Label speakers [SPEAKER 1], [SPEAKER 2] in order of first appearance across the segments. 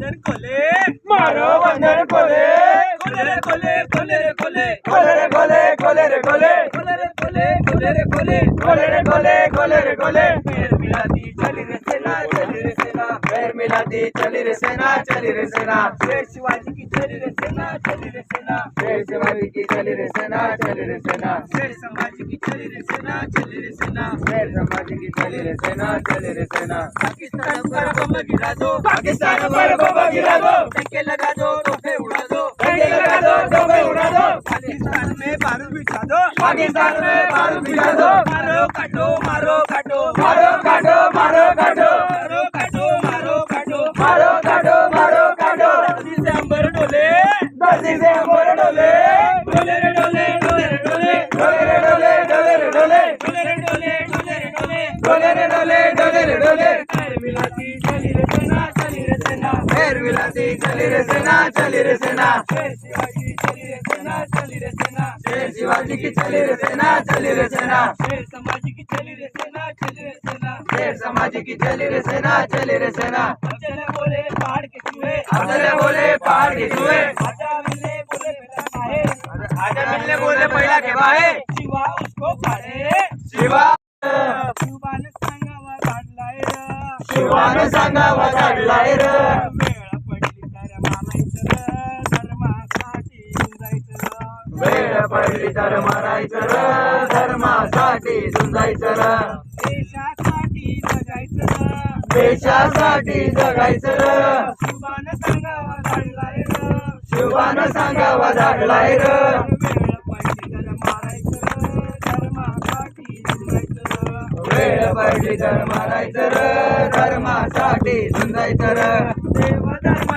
[SPEAKER 1] বন্ধন কোলে
[SPEAKER 2] মারো বন্ধন কোলে কোলে রে কোলে
[SPEAKER 1] কোলে রে কোলে কোলে রে কোলে
[SPEAKER 2] কোলে রে কোলে কোলে রে কোলে
[SPEAKER 1] কোলে রে কোলে কোলে রে কোলে
[SPEAKER 2] কোলে রে কোলে মেয়ের বিলাতি চলি রে সেনা
[SPEAKER 1] চলি मिलाती चली रे सेना चली रे सेना
[SPEAKER 2] शेर शिवाजी की चली रे सेना चली रे सेना
[SPEAKER 1] शेर शिवाजी की चली रे सेना चली रे सेना
[SPEAKER 2] शेर समाज की चली रे सेना चली रे सेना
[SPEAKER 1] शेर समाज की चली रे सेना चली रे सेना
[SPEAKER 2] पाकिस्तान पर बम गिरा दो
[SPEAKER 1] पाकिस्तान पर बम गिरा दो
[SPEAKER 2] टंके लगा दो तोहफे उड़ा दो
[SPEAKER 1] टंके लगा दो तोहफे उड़ा दो
[SPEAKER 2] पाकिस्तान में बारूद बिछा दो
[SPEAKER 1] पाकिस्तान में बारूद बिछा दो
[SPEAKER 2] मारो काटो मारो काटो चली रे सेना चली रे सेना शेर शिवाजी
[SPEAKER 1] की चली रे सेना चली रे सेना
[SPEAKER 2] समाज की चली रे सेना चली रे सेना
[SPEAKER 1] समाज की चली रे सेना चली रे सेना
[SPEAKER 2] बोले पहाड़ के चूहे
[SPEAKER 1] बोले पहाड़ के चूहे
[SPEAKER 2] आजा
[SPEAKER 1] मिलने बोले पहिला के बाहे
[SPEAKER 2] शिवा उसको फाड़े
[SPEAKER 1] शिवा
[SPEAKER 2] शिवाने सांगावा काढलाय
[SPEAKER 1] शिवाने सांगावा काढलाय र
[SPEAKER 2] विचार मारायचं र धर्मासाठी समजायचं र देशासाठी जगायचं र
[SPEAKER 1] देशासाठी जगायचं र
[SPEAKER 2] शुभान सांगावा झाडलाय र
[SPEAKER 1] शुभान सांगावा झाडलाय र
[SPEAKER 2] वेळ पडली तर मारायचं र धर्मासाठी समजायचं र देव
[SPEAKER 1] धर्म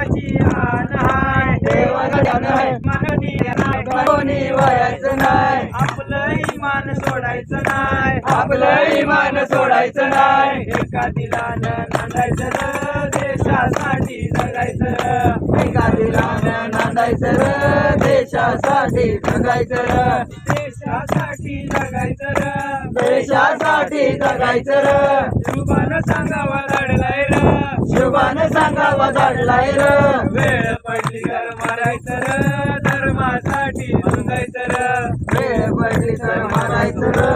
[SPEAKER 2] आपलंही मान सोडायचं
[SPEAKER 1] नाही
[SPEAKER 2] एका दिलानं नांदायचं देशासाठी जगायचं
[SPEAKER 1] एका दिलानं नांदायचं देशासाठी जगायचं
[SPEAKER 2] देशासाठी जगायचं
[SPEAKER 1] देशासाठी जगायचं
[SPEAKER 2] शुभान सांगावा लढलाय र
[SPEAKER 1] शुभान सांगावा लढलाय र
[SPEAKER 2] वेळ पडली घर मारायचं र धर्मासाठी सांगायचं र
[SPEAKER 1] वेळ पडली तर मारायचं र